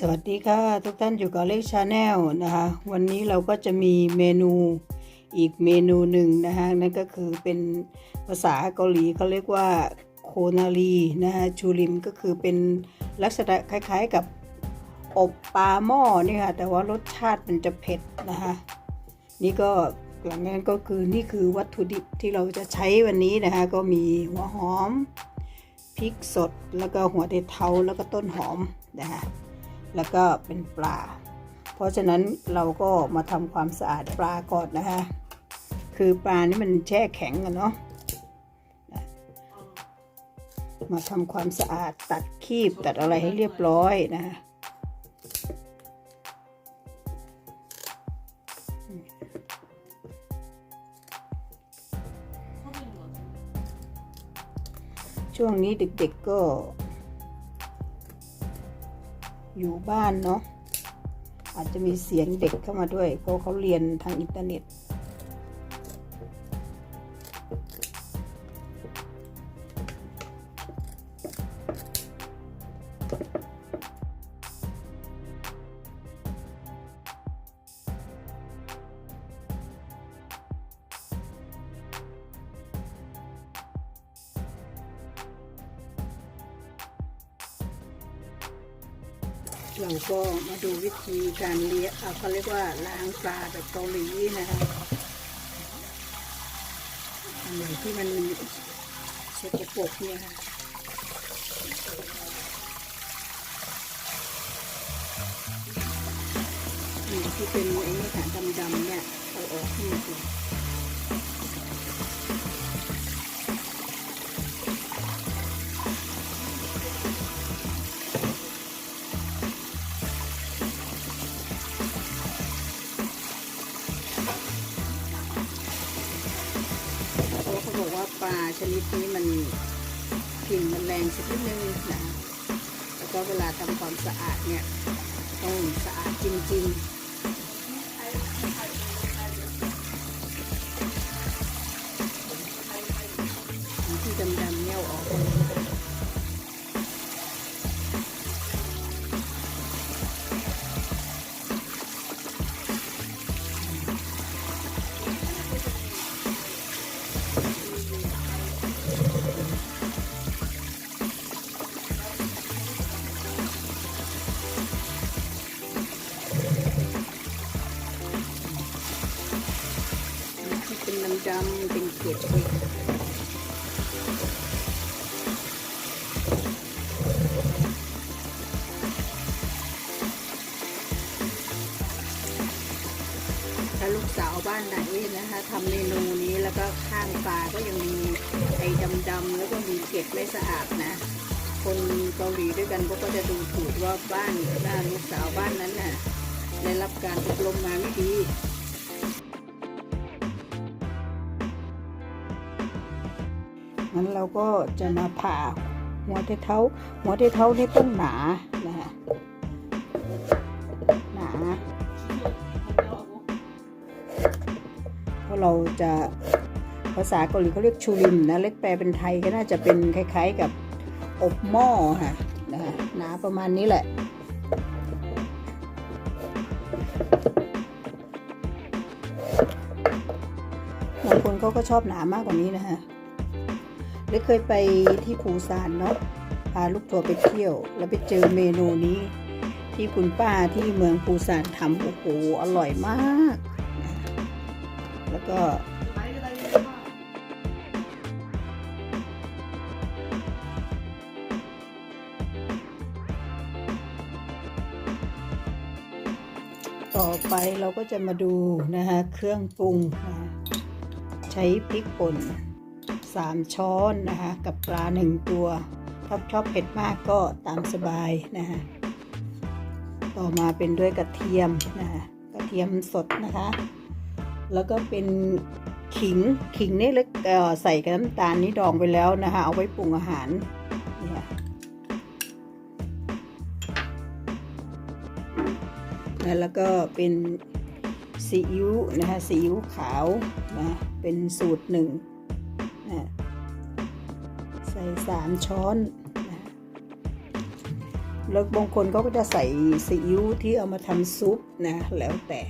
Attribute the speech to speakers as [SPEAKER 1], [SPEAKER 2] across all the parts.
[SPEAKER 1] สวัสดีค่ะ ทุกท่านอยู่กับเล็กชาแนลนะคะ วันนี้เราก็จะมีเมนูอีกเมนูหนึ่งนะคะนั่นก็คือเป็นภาษาเกาหลีเขาเรียกว่าโคนารีนะคะชูริมก็คือเป็นลักษณะคล้ายๆกับอบปลาหม้อนี่ค่ะ แต่ว่ารสชาติมันจะเผ็ดนะคะนี่ก็หลังจากนั้นก็คือนี่คือวัตถุดิบที่เราจะใช้วันนี้นะคะก็มีหัวหอมพริกสดแล้วก็หัวไชเทาแล้วก็ต้นหอมนะคะ แล้วก็เป็นปลา เพราะฉะนั้นเราก็มาทำความสะอาดปลาก่อนนะคะ คือปลานี่มันแช่แข็งกันเนาะนะมาทำความสะอาดตัดคีบตัดอะไรให้เรียบร้อยนะคะช่วงนี้เด็กๆก็ อยู่บ้านเนาะอาจจะมีเสียงเด็กเข้ามาด้วย เพราะเขาเรียนทางอินเทอร์เน็ต เราก็มาดูวิธีการเลี้ยงอะเขาเรียกว่าล้างปลาแบบเกาหลีนะคะอันไหนที่มันสกปรกเนี่ยค่ะที่เป็นไอ้นี่ค่ะดำๆเนี่ยเอาออกให้หมดเลย นิดนี้มันกลิ่นมันแรงสักนิดนึงนะแล้วก็เวลาทำความสะอาดเนี่ยต้องสะอาดจริง ๆ ที่เป็นดำเป็นเกล็ดเลยถ้าลูกสาวบ้านไหนนะคะทำเมนูนี้แล้วก็ข้างปลาก็ยังมีไอ้ดำๆแล้วก็มีเกล็ดไม่สะอาดนะ คนเกาหลีด้วยกันก็จะดูถูกว่าบ้านบ้านลูกสาวบ้านนั้นน่ะได้รับการอบรมมาไม่ดี งั้นเราก็จะมาผ่าหัวไชเท้า หัวไชเท้านี่ต้องหนานะฮะหนาเพราะเราจะภาษาเกาหลีเขาเรียกชูริมนะ เล็กแปลเป็นไทยก็น่าจะเป็นคล้ายๆกับอบหม้อค่ะนะฮะหนาประมาณนี้แหละบางคนเขาก็ชอบหนามากกว่านี้นะฮะ เล็กเคยไปที่ภูซานเนาะพาลูกทัวร์ไปเที่ยว แล้วไปเจอเมนูนี้ ที่คุณป้าที่เมืองภูซานทำโอ้โหอร่อยมาก แล้วก็ต่อไปเราก็จะมาดูนะคะเครื่องปรุงใช้พริกป่น 3 ช้อนนะคะกับปลา 1 ตัวถ้าชอบเผ็ดมากก็ตามสบายนะคะต่อมาเป็นด้วยกระเทียมนะคะกระเทียมสดนะคะ แล้วก็เป็นขิงขิงนี่เล็กใส่กับน้ำตาลนี่ดองไปแล้วนะคะ เอาไว้ปรุงอาหารเนี่ยแล้วก็เป็นซีอิ๊วนะคะซีอิ๊วขาวนะเป็นสูตรหนึ่ง ใส่สามช้อนแล้วบางคนเขาก็จะใส่ซีอิ๊วที่เอามาทำซุปนะ แล้วแต่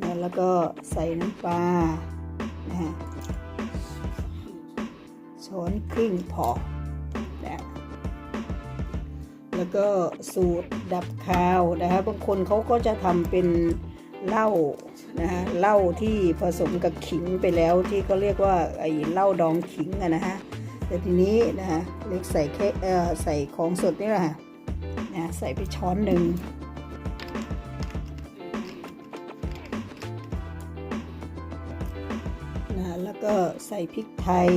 [SPEAKER 1] นะแล้วก็ใส่น้ำปลานะช้อนครึ่งพอนะแล้วก็สูตรดับคาวนะคะบางคนเขาก็จะทำเป็น เหล้านะฮะเหล้าที่ผสมกับขิงไปแล้วที่เขาเรียกว่าไอ้เหล้าดองขิงอะนะฮะแต่ทีนี้นะฮะเล็กใส่แค่เอ่อใส่ของสดนี่แหละค่ะนะใส่ไปช้อนหนึ่งนะแล้วก็ใส่พริกไทย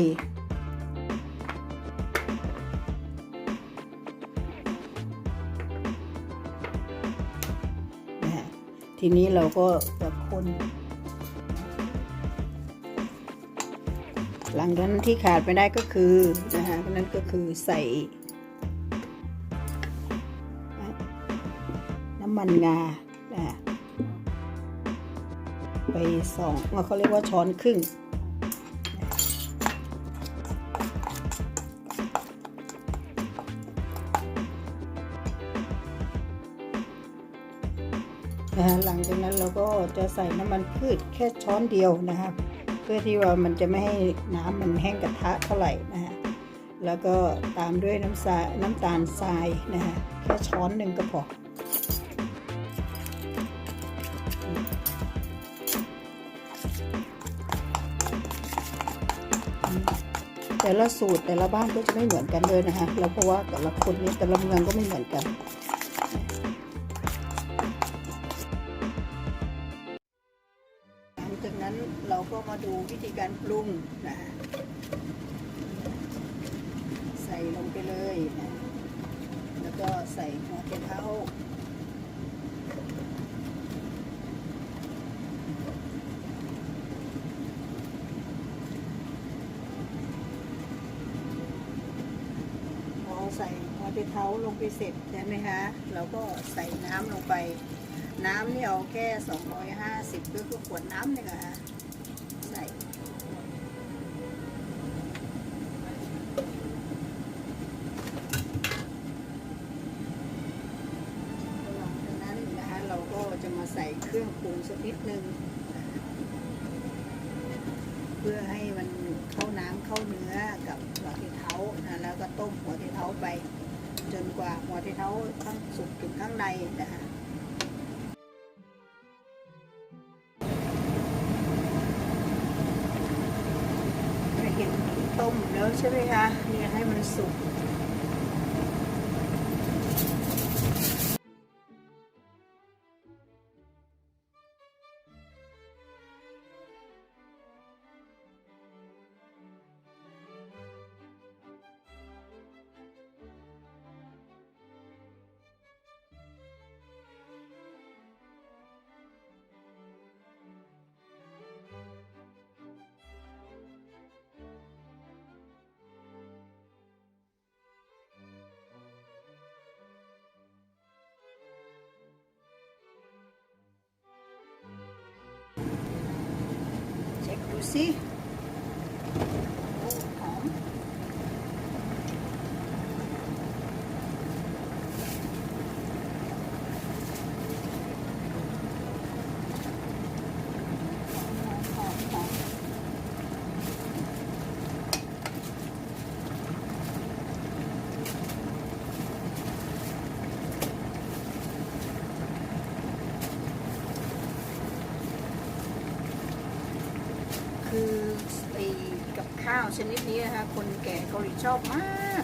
[SPEAKER 1] ทีนี้เราก็จะคนหลังนั้นที่ขาดไม่ได้ก็คือนะคะนั่นก็คือใส่ น้ำมันงานะไปสองเขาเรียกว่าช้อนครึ่ง หลังจากนั้นเราก็จะใส่น้ำมันพืชแค่ช้อนเดียวนะครับเพื่อที่ว่ามันจะไม่ให้น้ำมันแห้งกระทะเท่าไหร่นะฮะแล้วก็ตามด้วยน้ำาน้ำตาลทรายนะฮะแค่ช้อนหนึ่งก็พอแต่ละสูตรแต่ละบ้านก็จะไม่เหมือนกันเลยนะคะแล้วเพราะว่าแต่ละคนนี้แต่ละเมืองก็ไม่เหมือนกัน นะแล้วก็ใส่หัวไชเท้าพอใส่หัวไชเท้าลงไปเสร็จใช่ไหมคะเราก็ใส่น้ำลงไป น้ำนี่เอาแค่ 250ก็คือขวดน้ำเนี่ยค่ะใส่ หลังจากนั้นนะคะเราก็จะมาใส่เค รื่องปรุงสักนิดนึง เพื่อให้มันเข้าน้ำเข้าเนื้อกับหัวไชเท้านะแล้วก็ต้มหัวไชเท้าไป จนกว่าหัวไชเท้าทั้งสุกถึงข้างในนะคะเห็นต้มแล้วใช่ไหมคะเนี่ยให้มันสุก เช็คดูสิโอ้หอมหอมหอมคือไอ้กับ ข้าวชนิดนี้นะคะคนแก่เกาหลีชอบมาก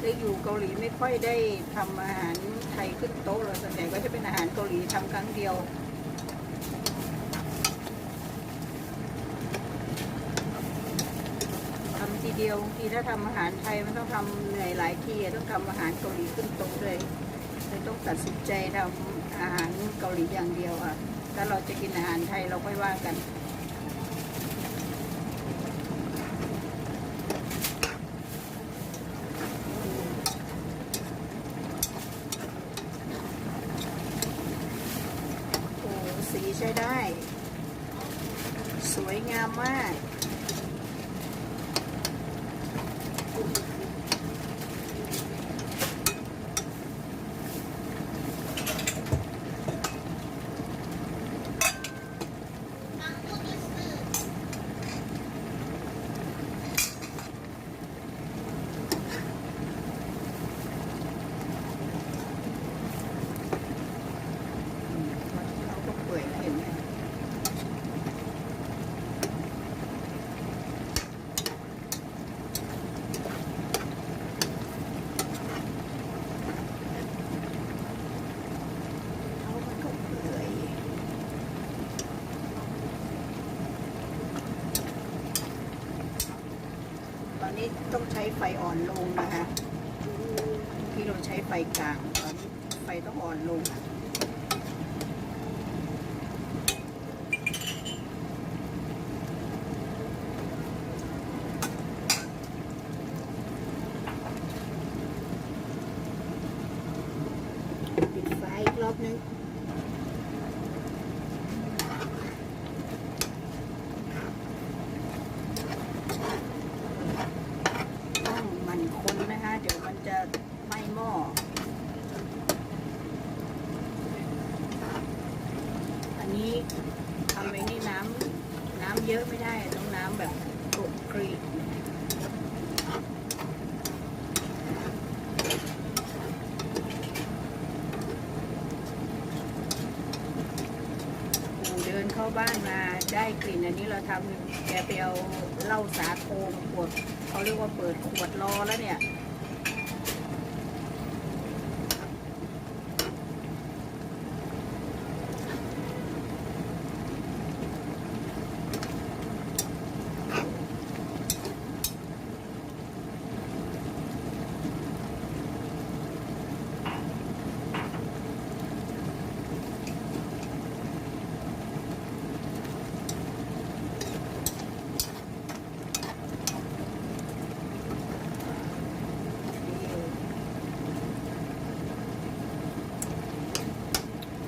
[SPEAKER 1] ได้อยู่เกาหลีไม่ค่อยได้ทำอาหารไทยขึ้นโต๊ะเลยส่วนใหญ่ก็จะเป็นอาหารเกาหลีทำครั้งเดียวทำทีเดียวทีถ้าทำอาหารไทยมันต้องทำเหนื่อยหลายทีต้องทำอาหารเกาหลีขึ้นโต๊ะเลยเลยต้องตัดสินใจทำอาหารเกาหลีอย่างเดียวอะถ้าเราจะกินอาหารไทยเราค่อยว่ากัน โอ้สีใช้ได้ สวยงามมาก ไฟอ่อน ลงนะคะที่เราใช้ไฟกลางตอนนี้ไฟต้องอ่อนลง ปิดไฟอีกรอบนึง ต้องหมันคนนะคะ เดี๋ยวมันจะไหม้หม้อ อันนี้ทำไว้นี่น้ำน้ำเยอะไม่ได้ ต้องน้ำแบบกรุบกรีดปู่ เข้าบ้านมาได้กลิ่นอันนี้เราทำแกไปเอาเหล้าสาโทมขวดเขาเรียกว่าเปิดขวดรอแล้วเนี่ย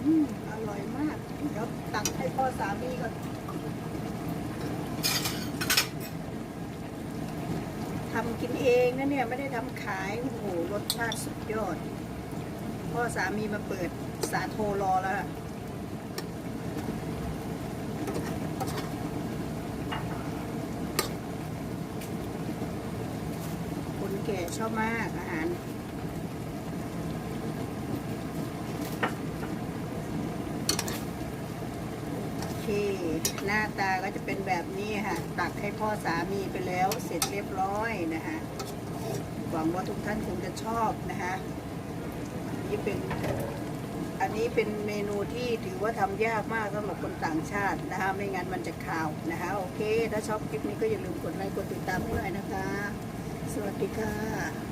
[SPEAKER 1] อืมอร่อยมาก เดี๋ยวตักให้พ่อสามีก่อน ทำกินเองนะเนี่ยไม่ได้ทำขายโอ้โหรสชาติสุดยอดพ่อสามีมาเปิดสาโทรอแล้วคนแก่ชอบมากอาหาร โอเค หน้าตาก็จะเป็นแบบนี้ค่ะ ตักให้พ่อสามีไปแล้วเสร็จเรียบร้อยนะคะหวังว่าทุกท่านคงจะชอบนะคะนี่เป็นอันนี้เป็นเมนูที่ถือว่าทำยากมากสำหรับคนต่างชาตินะคะ ไม่งั้นมันจะขาวนะคะ โอเค ถ้าชอบคลิปนี้ก็อย่าลืมกดไลค์กดติดตามให้หน่อยนะคะ สวัสดีค่ะ